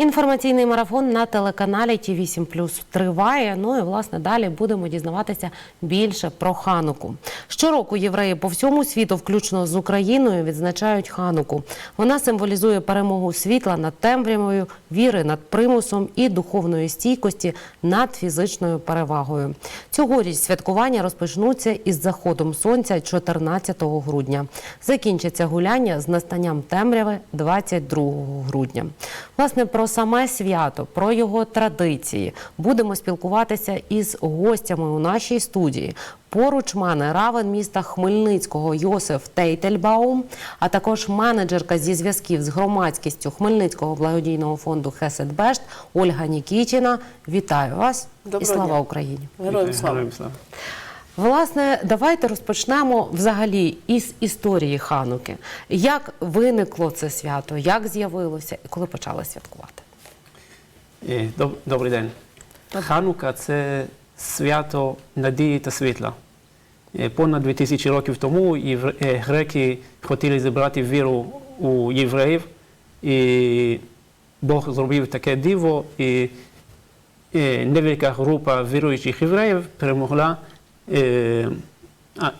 Інформаційний марафон на телеканалі Ті 8 Плюс триває. Ну і власне далі будемо дізнаватися більше про хануку. Щороку євреї по всьому світу, включно з Україною, відзначають хануку. Вона символізує перемогу світла над темрявою, віри над примусом і духовної стійкості над фізичною перевагою. Цьогоріч святкування розпочнуться із заходом сонця 14 грудня. Закінчиться гуляння з настанням темряви 22 грудня. Власне, про саме свято, про його традиції будемо спілкуватися із гостями у нашій студії. Поруч мене равен міста Хмельницького Йосиф Тейтельбаум, а також менеджерка зі зв'язків з громадськістю Хмельницького благодійного фонду Хеседбешт Ольга Нікітіна. Вітаю вас Доброго і слава дня. Україні! Героям слава. Власне, давайте розпочнемо взагалі із історії Хануки. Як виникло це свято, як з'явилося і коли почали святкувати? Е, доб- Добрий день. Ханука це свято надії та світла. Е, Понад 2000 років тому е, греки хотіли зібрати віру у євреїв, і Бог зробив таке диво, і невелика група віруючих євреїв перемогла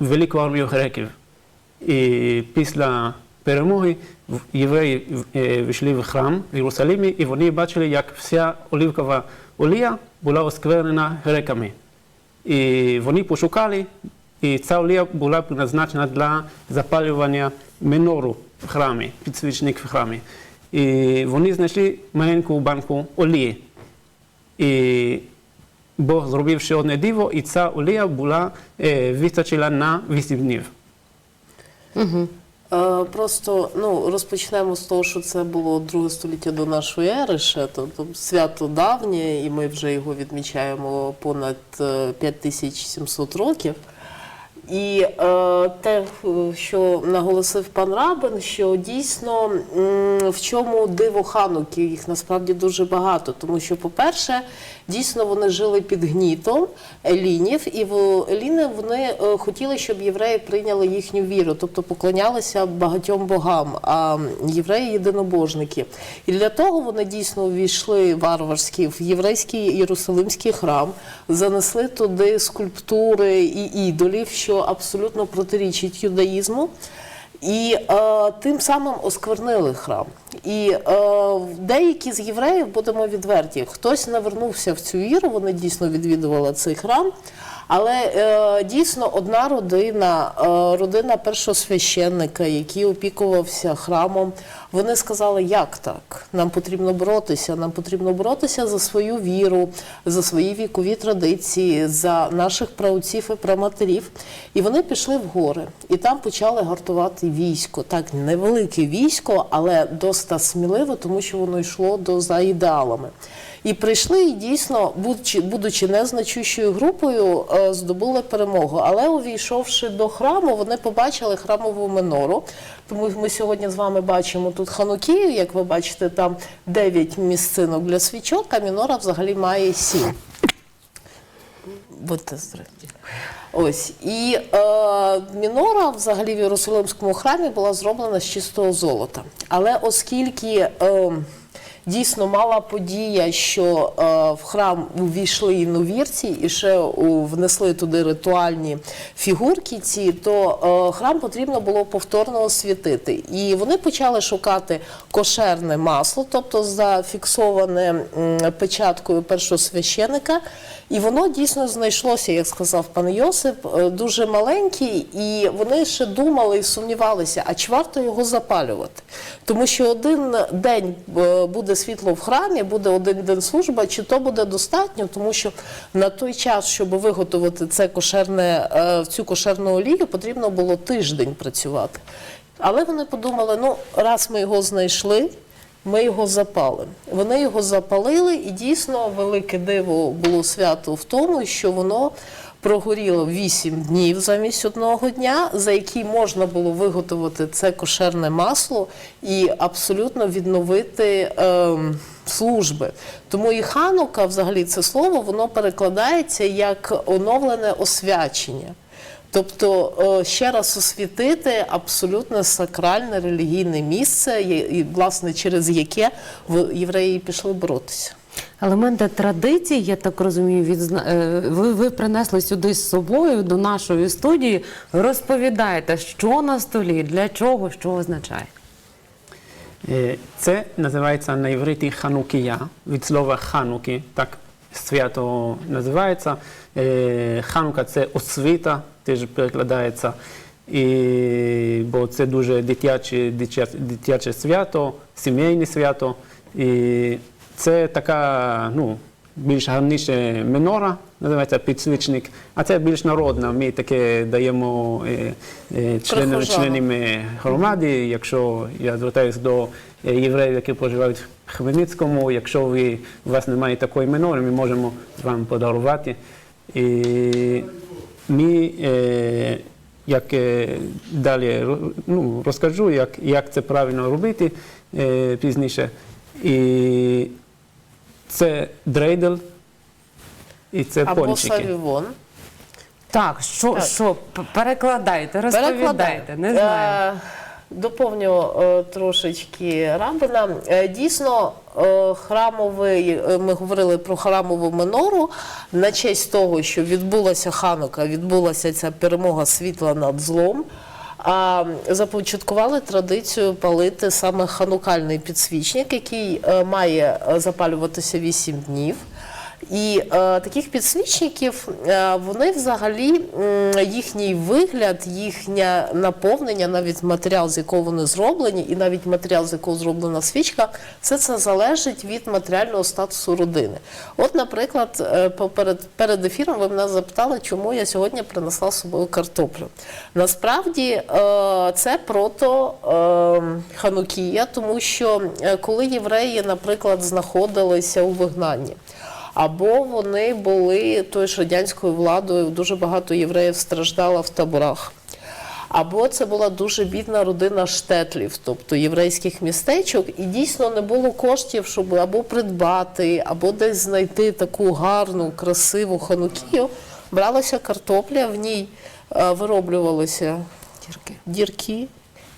велику армію греків. І після перемоги євреї вийшли в храм в Єрусалимі, і вони бачили, як вся олівкова олія була осквернена греками. І вони пошукали, і ця олія була призначена для запалювання менору в храмі, підсвічник в храмі. І вони знайшли маленьку банку олії. І Бог зробив ще одне диво, і ця олія була е, вистачила на 8 днів. Е, Просто ну, розпочнемо з того, що це було друге століття до нашої ери, ще тобто свято давнє, і ми вже його відмічаємо понад е, 5700 років. І е, те, е, що наголосив пан Рабин, що дійсно в чому диво хануки, їх насправді дуже багато. Тому що, по-перше, дійсно вони жили під гнітом елінів, і в еліни вони е, хотіли, щоб євреї прийняли їхню віру, тобто поклонялися багатьом богам, а євреї єдинобожники. І для того вони дійсно увійшли варварські в єврейський Єрусалимський храм, занесли туди скульптури і ідолів, що абсолютно протирічить юдаїзму. І е, тим самим осквернили храм. І е, деякі з євреїв, будемо відверті, хтось навернувся в цю віру, вони дійсно відвідували цей храм. Але е, дійсно одна родина, е, родина першосвященника, який опікувався храмом, вони сказали, як так? Нам потрібно боротися, нам потрібно боротися за свою віру, за свої вікові традиції, за наших праотців і праматерів. І вони пішли в гори, і там почали гартувати військо. Так, невелике військо, але досить сміливо, тому що воно йшло до за ідеалами. І прийшли і дійсно, будучи, будучи незначущою групою, е, здобули перемогу. Але увійшовши до храму, вони побачили храмову минору. Тому ми сьогодні з вами бачимо тут ханукію. Як ви бачите, там 9 місцинок для свічок, а мінора взагалі має 7. Будьте здорові. Ось і е, мінора взагалі в Єрусалимському храмі була зроблена з чистого золота. Але оскільки е, дійсно мала подія, що е, в храм увійшли іновірці і ще внесли туди ритуальні фігурки, ці, то е, храм потрібно було повторно освітити. І вони почали шукати кошерне масло, тобто зафіксоване печаткою першого священика. І воно дійсно знайшлося, як сказав пан Йосип, е, дуже маленький, і вони ще думали і сумнівалися, а чи варто його запалювати? Тому що один день е, буде світло в храмі, буде один день служба, чи то буде достатньо, тому що на той час, щоб виготовити це кошерне, е, цю кошерну олію, потрібно було тиждень працювати. Але вони подумали: ну, раз ми його знайшли. Ми його запалимо. Вони його запалили, і дійсно велике диво було свято в тому, що воно прогоріло 8 днів замість одного дня, за який можна було виготовити це кошерне масло і абсолютно відновити ем, служби. Тому і ханука, взагалі, це слово, воно перекладається як оновлене освячення. Тобто е, ще раз освітити абсолютно сакральне релігійне місце, і, власне, через яке в- євреї пішли боротися. Елементи традицій, я так розумію, відзна... е, ви, ви принесли сюди з собою до нашої студії. Розповідайте, що на столі, для чого, що означає. Е, Це називається на івриті ханукія, від слова хануки, так свято називається. Е, Ханука це освіта, теж перекладається, і, бо це дуже дитяче, дитяче, дитяче свято, сімейне свято. І це така, ну, більш гарніше менора, називається підсвічник, а це більш народна. Ми таке даємо е, е, членам, членам громади. Якщо я звертаюся до євреїв, які проживають в Хмельницькому, якщо ви, у вас немає такої менори, ми можемо вам подарувати. І ми, як далі ну, розкажу, як, як це правильно робити е, пізніше. І це дрейдл і це Або пончики. савівон. Так, що, Так. що перекладайте, розповідайте. Не знаю. Е, Доповню е, трошечки Рамбина. Е, Дійсно, храмовий, е, ми говорили про храмову минору на честь того, що відбулася ханука, відбулася ця перемога світла над злом. А започаткували традицію палити саме ханукальний підсвічник, який е, має е, запалюватися 8 днів. І е, таких підсвічників е, вони взагалі м, їхній вигляд, їхнє наповнення, навіть матеріал, з якого вони зроблені, і навіть матеріал, з якого зроблена свічка, все це залежить від матеріального статусу родини. От, наприклад, е, поперед перед ефіром ви мене запитали, чому я сьогодні принесла з собою картоплю. Насправді е, це прото е, Ханукія, тому що е, коли євреї, наприклад, знаходилися у вигнанні. Або вони були тою ж радянською владою, дуже багато євреїв страждало в таборах. Або це була дуже бідна родина штетлів, тобто єврейських містечок, і дійсно не було коштів, щоб або придбати, або десь знайти таку гарну, красиву ханукію. Бралася картопля, в ній е, вироблювалися Дірки. дірки,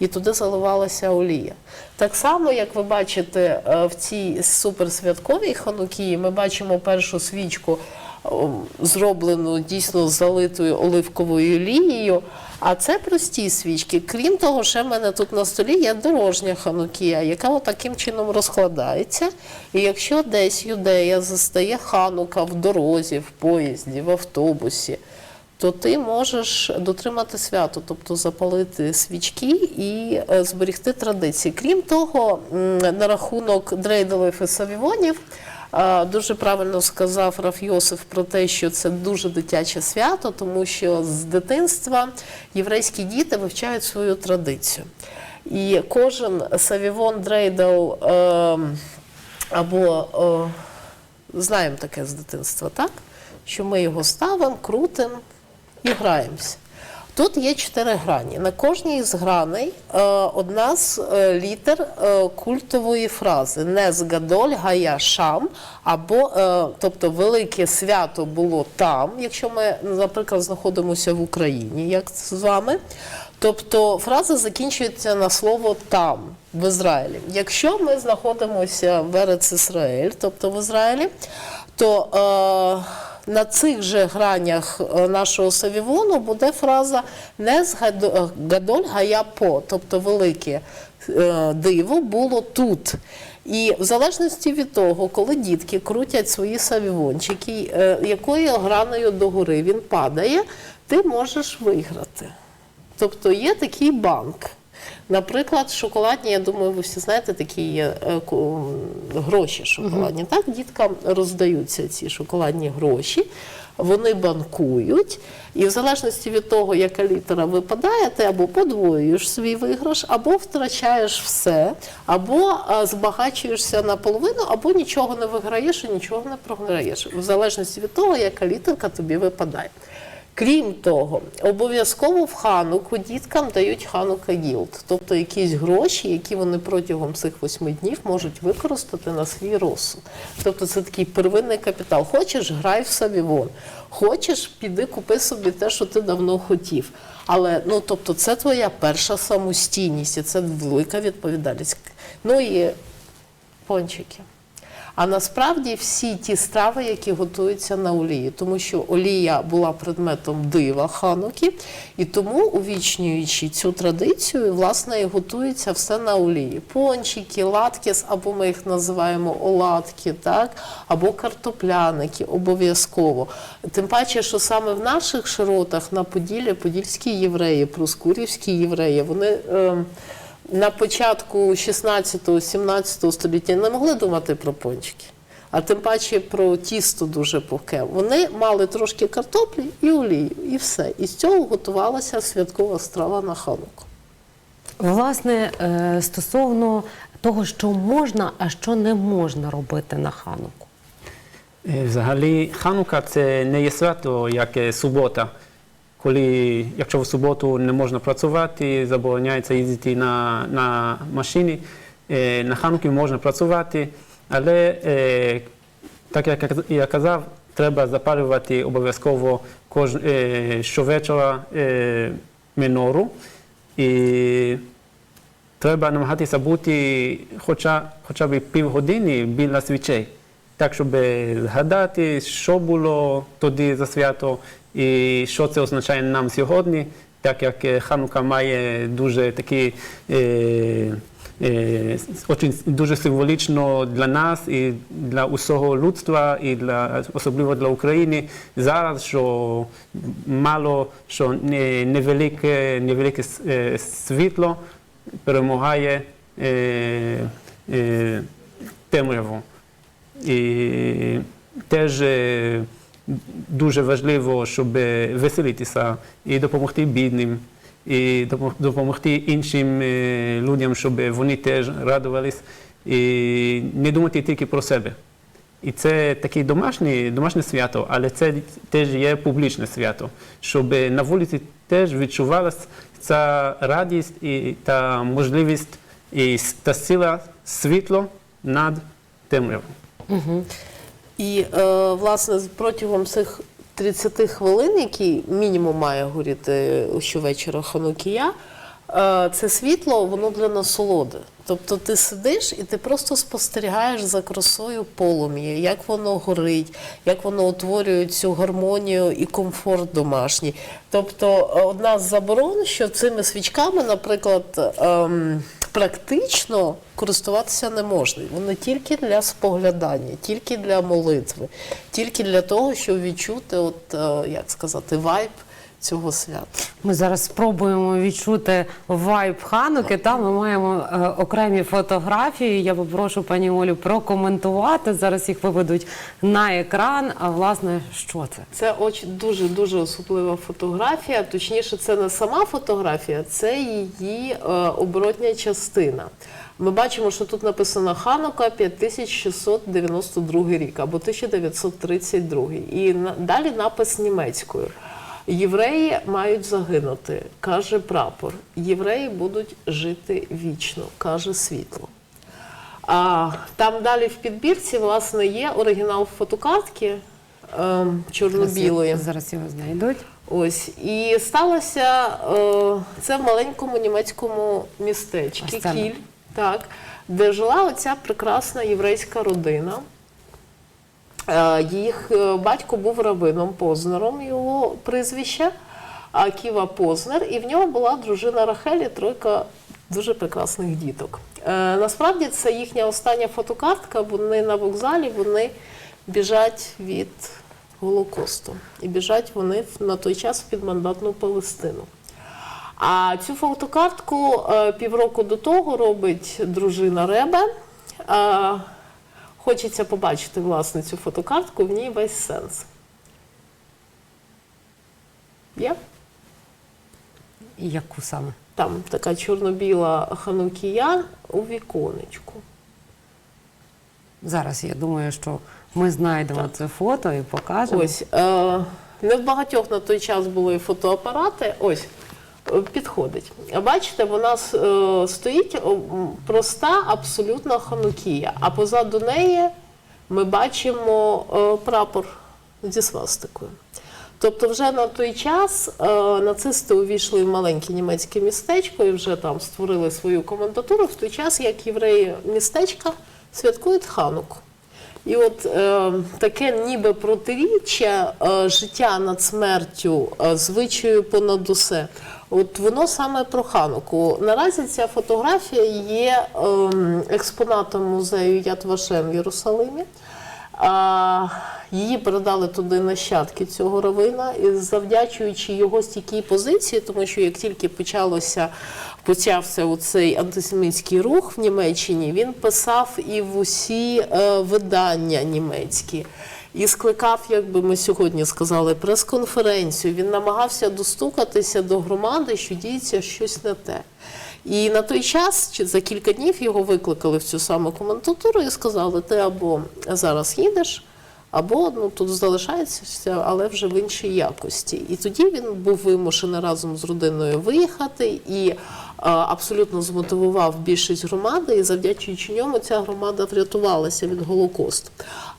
і туди заливалася олія. Так само, як ви бачите, е, в цій суперсвятковій ханукії ми бачимо першу свічку, зроблену дійсно залитою оливковою олією. А це прості свічки. Крім того, ще в мене тут на столі є дорожня ханукія, яка таким чином розкладається. І якщо десь юдея застає ханука в дорозі, в поїзді, в автобусі, то ти можеш дотримати свято, тобто запалити свічки і е, зберегти традиції. Крім того, на рахунок дрейделів і савівонів, дуже правильно сказав Раф Йосиф про те, що це дуже дитяче свято, тому що з дитинства єврейські діти вивчають свою традицію. І кожен савівон дрейдел е, або знаємо таке з дитинства, так? Що ми його ставимо, крутимо і граємося. Тут є чотири грані. На кожній з граней е, одна з е, літер е, культової фрази «Нес гадоль гая шам» або, тобто, велике свято було там, якщо ми, наприклад, знаходимося в Україні, як з вами. Тобто фраза закінчується на слово там в Ізраїлі. Якщо ми знаходимося в Ерец Ісраїль, тобто в Ізраїлі, то е, на цих же гранях е, нашого савівону буде фраза не з гадо- гадоль гая по, тобто велике е, диво було тут. І в залежності від того, коли дітки крутять свої савівончики, е, якою граною догори він падає, ти можеш виграти. Тобто є такий банк. Наприклад, шоколадні, я думаю, ви всі знаєте, такі є е, гроші шоколадні. Так, діткам роздаються ці шоколадні гроші, вони банкують, і в залежності від того, яка літера випадає, ти або подвоюєш свій виграш, або втрачаєш все, або збагачуєшся наполовину, або нічого не виграєш і нічого не програєш. В залежності від того, яка літерка тобі випадає. Крім того, обов'язково в хануку діткам дають ханука гілд, тобто якісь гроші, які вони протягом цих восьми днів можуть використати на свій розсуд. Тобто це такий первинний капітал. Хочеш, грай в Савівон. Хочеш, піди купи собі те, що ти давно хотів. Але ну тобто, це твоя перша самостійність, і це велика відповідальність. Ну і пончики. А насправді всі ті страви, які готуються на олії, тому що олія була предметом дива хануки, і тому, увічнюючи цю традицію, власне, і готується все на олії. Пончики, латкіс, або ми їх називаємо оладки, так, або картопляники, обов'язково. Тим паче, що саме в наших широтах на Поділлі, подільські євреї, проскурівські євреї, вони. ем, на початку 16-17 століття не могли думати про пончики, а тим паче про тісто дуже пухке. Вони мали трошки картоплі і олію, і все. І з цього готувалася святкова страва на хануку. Власне, е, стосовно того, що можна, а що не можна робити на хануку. Е, Взагалі, Ханука це не є свято, як субота. Коли, якщо в суботу не можна працювати, забороняється їздити на, на машині, е, на Хануки можна працювати, але е, так як я казав, треба запалювати обов'язково кож, е, щовечора е, минору. І треба намагатися бути хоча, хоча б півгодини біля свічей, так, щоб згадати, що було тоді за свято і що це означає нам сьогодні, так як е, Ханука має дуже такі. Е, е, дуже символічно для нас і для усього людства, і для особливо для України зараз, що мало що невелике, невелике світло перемагає темряву. І теж дуже важливо, щоб веселитися і допомогти бідним, і допомогти іншим е, людям, щоб вони теж радувались, і не думати тільки про себе. І це таке домашнє, домашнє свято, але це теж є публічне свято, щоб на вулиці теж відчувалася ця радість і та можливість і та сила світло над темрявою. І е, власне протягом цих 30 хвилин, які мінімум має горіти щовечора ханукія, е, це світло, воно для насолоди. Тобто ти сидиш і ти просто спостерігаєш за красою полум'я, як воно горить, як воно утворює цю гармонію і комфорт домашній. Тобто е, одна з заборон, що цими свічками, наприклад, ем, практично користуватися не можна. Вони тільки для споглядання, тільки для молитви, тільки для того, щоб відчути, от, е, як сказати, вайб цього свята. Ми зараз спробуємо відчути вайб Хануки. Та ми маємо е, окремі фотографії. Я попрошу пані Олю прокоментувати. Зараз їх виведуть на екран. А власне, що це? Це оч- дуже дуже особлива фотографія. Точніше, це не сама фотографія, це її е, оборотня частина. Ми бачимо, що тут написано Ханука 5692 рік або 1932. І далі напис німецькою. Євреї мають загинути, каже прапор. Євреї будуть жити вічно, каже світло. А там далі в підбірці власне є оригінал фотокартки ем, чорно-білої. Зараз його знайдуть. Ось і сталося е, це в маленькому німецькому містечку Кіль, так, де жила оця прекрасна єврейська родина. Е, Їх е, батько був равином Познером, його прізвище, Ківа Познер, і в нього була дружина Рахелі, тройка дуже прекрасних діток. Е, Насправді це їхня остання фотокартка, вони на вокзалі вони біжать від Голокосту. І біжать вони на той час в підмандатну Палестину. А цю фотокартку півроку до того робить дружина Ребе. Хочеться побачити власне цю фотокартку, в ній весь сенс. Є? І яку саме? Там така чорно-біла ханукія у віконечку. Зараз я думаю, що ми знайдемо це фото і покажемо. Ось е, Не в багатьох на той час були фотоапарати. Ось. Підходить. Бачите, вона е, стоїть проста, абсолютно ханукія. А позаду неї ми бачимо е, прапор зі свастикою. Тобто, вже на той час е, нацисти увійшли в маленьке німецьке містечко і вже там створили свою комендатуру, в той час як євреї містечка святкують хануку. І от е, таке ніби протиріччя е, життя над смертю, е, звичаю понад усе. От воно саме про хануку. Наразі ця фотографія є е, експонатом музею Яд Вашем в Єрусалимі. Її передали туди нащадки цього равина, і завдячуючи його стійкій позиції, тому що як тільки почалося почався оцей антисемітський рух в Німеччині, він писав і в усі е, видання німецькі. І скликав, як би ми сьогодні сказали, прес-конференцію. Він намагався достукатися до громади, що діється щось не те. І на той час, за кілька днів, його викликали в цю саму комендатуру і сказали: ти або зараз їдеш, або ну тут залишається, але вже в іншій якості. І тоді він був вимушений разом з родиною виїхати і е, абсолютно змотивував більшість громади, і завдячуючи ньому ця громада врятувалася від Голокосту.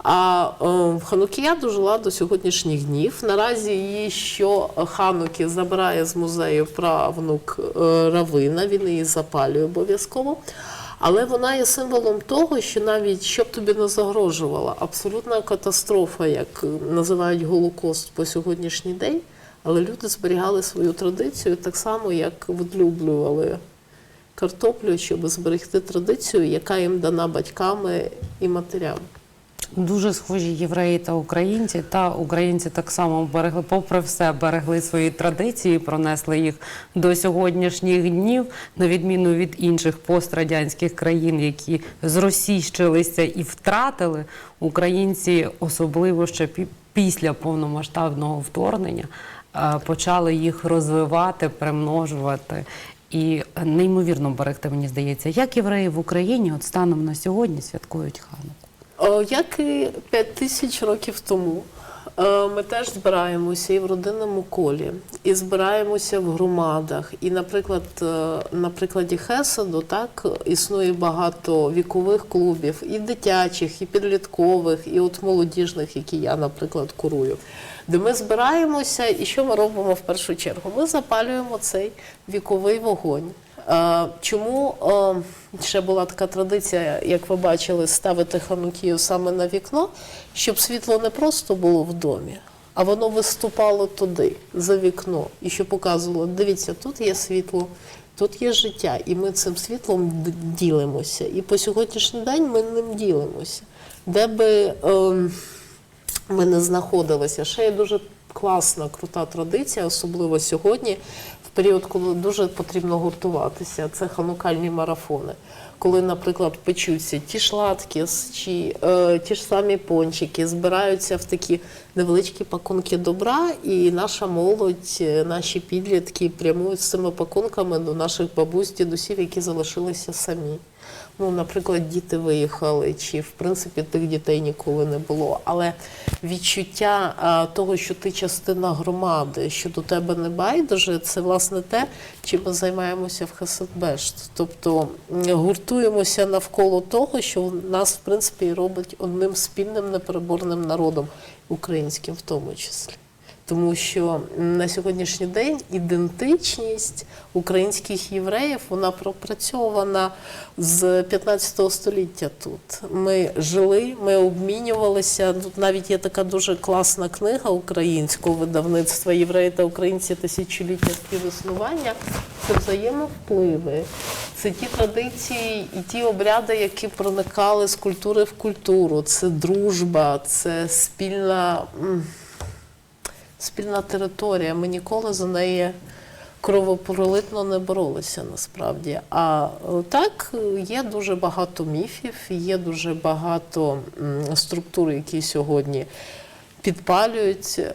А е, Ханукія дожила до сьогоднішніх днів. Наразі її що Хануки забирає з музею правнук е, Равина, він її запалює обов'язково. Але вона є символом того, що навіть що б тобі не загрожувала, абсолютна катастрофа, як називають Голокост по сьогоднішній день, але люди зберігали свою традицію так само, як відлюблювали картоплю, щоб зберегти традицію, яка їм дана батьками і матерями. Дуже схожі євреї та українці. Та українці так само берегли, попри все, берегли свої традиції, пронесли їх до сьогоднішніх днів, на відміну від інших пострадянських країн, які зросійщилися і втратили. Українці, особливо ще пі- після повномасштабного вторгнення, е, почали їх розвивати, примножувати. І неймовірно берегти, мені здається, як євреї в Україні от станом на сьогодні святкують Хануку. О, Як і 5 тисяч років тому, е, ми теж збираємося і в родинному колі, і збираємося в громадах. І, наприклад, е, на прикладі Хеседу так існує багато вікових клубів, і дитячих, і підліткових, і от молодіжних, які я, наприклад, курую. Де ми збираємося, і що ми робимо в першу чергу? Ми запалюємо цей віковий вогонь. Е, Чому е, ще була така традиція, як ви бачили, ставити ханукію саме на вікно, щоб світло не просто було в домі, а воно виступало туди, за вікно, і що показувало, дивіться, тут є світло, тут є життя, і ми цим світлом ділимося. І по сьогоднішній день ми ним ділимося. Де би ем, ми не знаходилися. Ще є дуже класна, крута традиція, особливо сьогодні, період, коли дуже потрібно гуртуватися. Це ханукальні марафони. Коли, наприклад, печуться ті шладки, чи е, ті ж самі пончики, збираються в такі невеличкі пакунки добра, і наша молодь, е, наші підлітки прямують з цими пакунками до наших бабусь, дідусів, які залишилися самі. Ну, наприклад, діти виїхали, чи в принципі тих дітей ніколи не було. Але відчуття а, того, що ти частина громади, що до тебе не байдуже, це власне те, чим ми займаємося в Хасадбешт. Тобто гуртуємося навколо того, що нас, в принципі, робить одним спільним непереборним народом, українським в тому числі. Тому що на сьогоднішній день ідентичність українських євреїв вона пропрацьована з 15 століття тут. Ми жили, ми обмінювалися. Тут навіть є така дуже класна книга українського видавництва Євреї та українці тисячоліття співіснування. Це взаємовпливи. Це ті традиції і ті обряди, які проникали з культури в культуру. Це дружба, це спільна. Спільна територія. Ми ніколи за неї кровопролитно не боролися насправді. А е, так є дуже багато міфів, є дуже багато структур, які сьогодні підпалюють, е,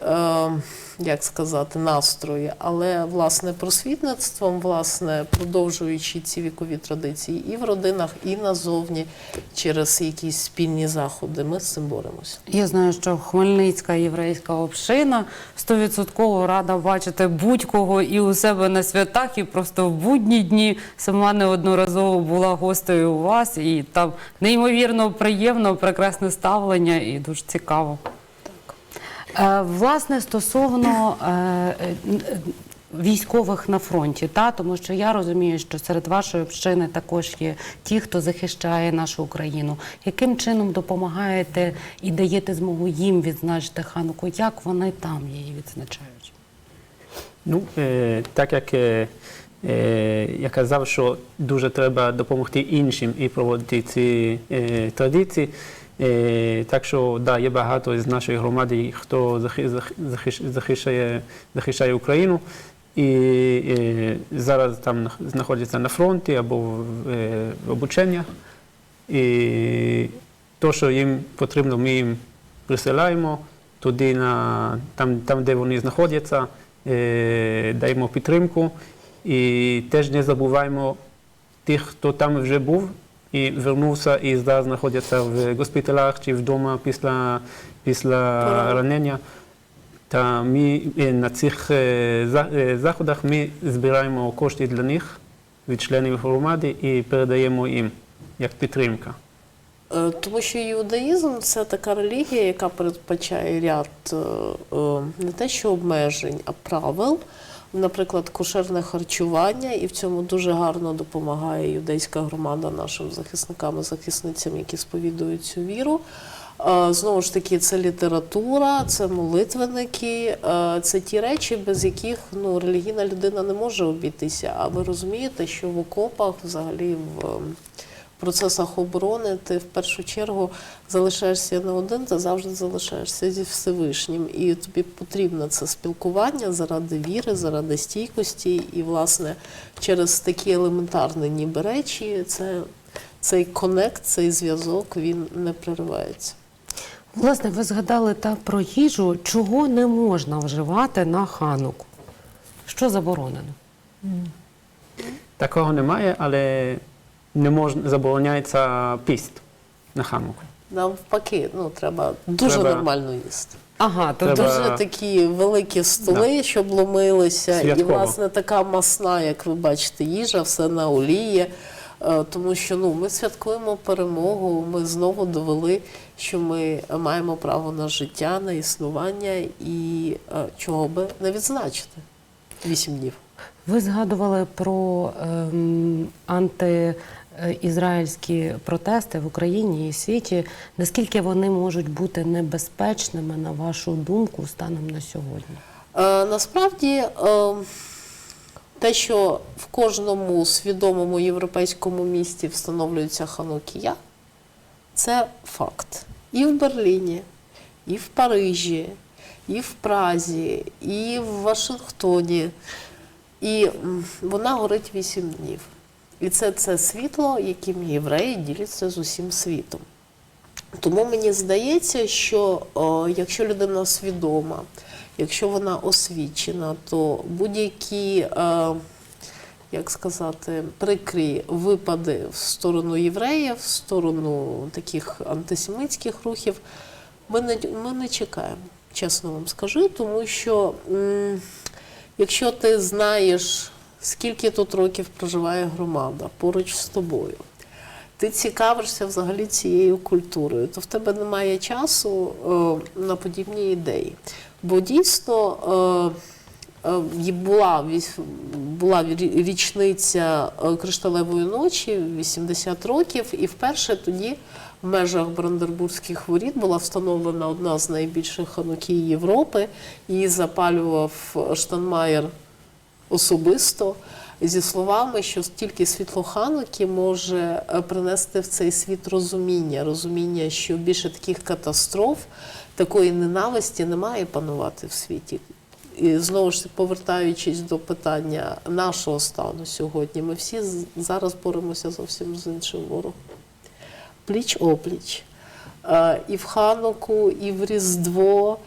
як сказати, настрої, але власне просвітництвом, власне, продовжуючи ці вікові традиції і в родинах, і назовні через якісь спільні заходи, ми з цим боремося. Я знаю, що Хмельницька єврейська община стовідсотково рада бачити будь-кого і у себе на святах, і просто в будні дні сама неодноразово була гостею у вас, і там неймовірно приємно, прекрасне ставлення і дуже цікаво. Е, Власне, стосовно е, е, військових на фронті, та тому що я розумію, що серед вашої общини також є ті, хто захищає нашу Україну. Яким чином допомагаєте і даєте змогу їм відзначити хануку? Як вони там її відзначають? Ну, так як я казав, що дуже треба допомогти іншим і проводити ці традиції. Е, так що да, є багато з нашої громади, хто захи- зах- захищ- захищає, захищає Україну. І е, зараз там знаходяться на фронті або в, е, обученнях. І то, що їм потрібно, ми їм присилаємо туди, на, там, там де вони знаходяться, даємо підтримку. І теж не забуваємо тих, хто там вже був і вернувся, і зараз знаходиться в госпіталях чи вдома після, після ранення. Та ми на цих за- заходах ми збираємо кошти для них від членів громади і передаємо їм як підтримка. Е, Тому що іудаїзм це така релігія, яка передбачає ряд е, е, не те, що обмежень, а правил. Наприклад, кошерне харчування, і в цьому дуже гарно допомагає юдейська громада нашим захисникам і захисницям, які сповідують цю віру. Знову ж таки, це література, це молитвенники, це ті речі, без яких ну, релігійна людина не може обійтися. А ви розумієте, що в окопах, взагалі в процесах оборони, ти в першу чергу залишаєшся не один, ти завжди залишаєшся зі Всевишнім. І тобі потрібно це спілкування заради віри, заради стійкості. І, власне, через такі елементарні ніби речі, це, цей конект, цей зв'язок, він не переривається. Власне, ви згадали та про їжу, чого не можна вживати на хануку? Що заборонено? Такого немає, але не можна забороняється піст на хануку. Навпаки, ну треба дуже Треба- нормально їсти. Ага, то Треба- Дуже такі великі столи, щоб ломилися, і власне така масна, як ви бачите, їжа, все на олії. Е, Тому що ну ми святкуємо перемогу. Ми знову довели, що ми маємо право на життя, на існування і е, чого би не відзначити вісім днів. Ви згадували про ем, антиізраїльські протести в Україні і світі. Наскільки вони можуть бути небезпечними, на вашу думку, станом на сьогодні? Е, насправді, е, те, що в кожному свідомому європейському місті встановлюється ханукія, це факт. І в Берліні, і в Парижі, і в Празі, і в Вашингтоні. І вона горить вісім днів. І це це світло, яким євреї діляться з усім світом. Тому мені здається, що о, якщо людина свідома, якщо вона освічена, то будь-які, е, як сказати, прикрі випади в сторону євреїв, в сторону таких антисемитських рухів, ми не, ми не чекаємо, чесно вам скажу, тому що м, якщо ти знаєш, скільки тут років проживає громада поруч з тобою, ти цікавишся взагалі цією культурою, то в тебе немає часу е, на подібні ідеї. Бо дійсно е, е, була, була річниця е, кришталевої ночі, 80 років, і вперше тоді в межах Брандербурзьких воріт була встановлена одна з найбільших ханукій Європи. Її запалював Штанмаєр особисто зі словами, що тільки світло Хануки може е, принести в цей світ розуміння, розуміння, що більше таких катастроф, такої ненависті не має панувати в світі. І знову ж повертаючись до питання нашого стану сьогодні, ми всі зараз боремося зовсім з іншим ворогом. Пліч опліч. Е, І в Хануку, і в Різдво,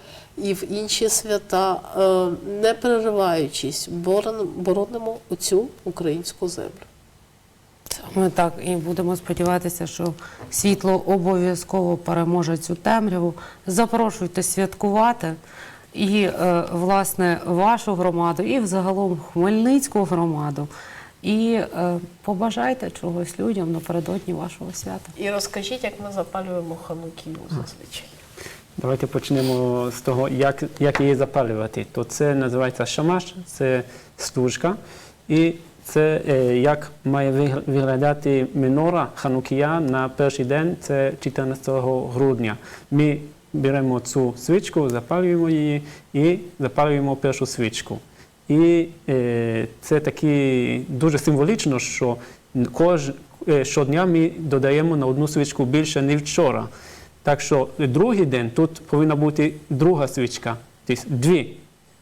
і в інші свята, е, не перериваючись, борон- боронимо оцю українську землю. Ми так і будемо сподіватися, що світло обов'язково переможе цю темряву. Запрошуйте святкувати і е, власне вашу громаду, і взагалом Хмельницьку громаду. І е, побажайте чогось людям напередодні вашого свята. І розкажіть, як ми запалюємо ханукію зазвичай. Давайте почнемо з того, як, як її запалювати. То це називається шамаш, це служка. І це е, як має виглядати минора ханукія на перший день, це 14 грудня. Ми беремо цю свічку, запалюємо її і запалюємо першу свічку. І е, це такі дуже символічно, що кож, е, щодня ми додаємо на одну свічку більше, ніж вчора. Так що другий день тут повинна бути друга свічка, тобто дві.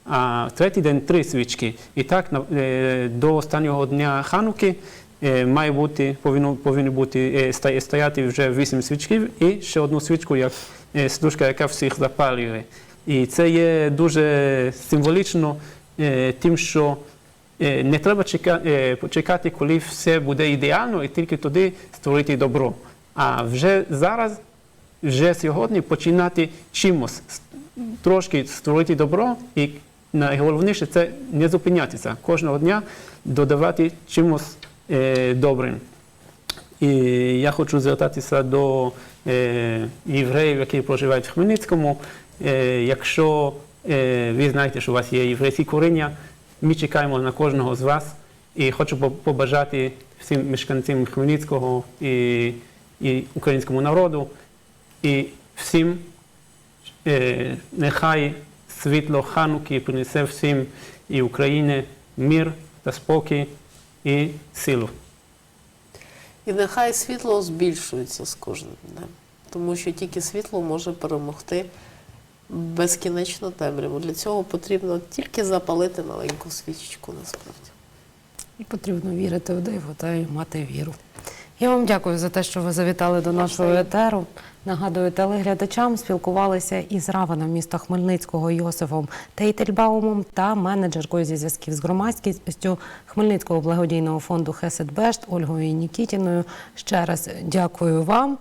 А третій день три свічки. І так е, до останнього дня Хануки е, має бути, повинно, повинні бути е, стояти вже вісім свічків і ще одну свічку, як служка, яка всіх запалює. І це є дуже символічно тим, що не треба чека- е, коли все буде ідеально, і тільки тоді створити добро. А вже зараз вже сьогодні починати чимось, трошки створити добро, і найголовніше це не зупинятися. Кожного дня додавати чимось е, добрим. І я хочу звертатися до е, євреїв, які проживають в Хмельницькому. Е, якщо е, ви знаєте, що у вас є єврейські коріння, ми чекаємо на кожного з вас і хочу побажати всім мешканцям Хмельницького і, і українському народу, і всім е, нехай світло Хануки принесе всім і Україні мир та спокій і силу. І нехай світло збільшується з кожним днем, тому що тільки світло може перемогти безкінечно темряву. Для цього потрібно тільки запалити маленьку свічечку насправді. І потрібно вірити в диво та й мати віру. Я вам дякую за те, що ви завітали до нашого етеру. Нагадую, телеглядачам спілкувалися із раваном міста Хмельницького Йосифом Тейтельбаумом та менеджеркою зі зв'язків з громадськістю Хмельницького благодійного фонду Хесет Бешт Ольгою Нікітіною. Ще раз дякую вам.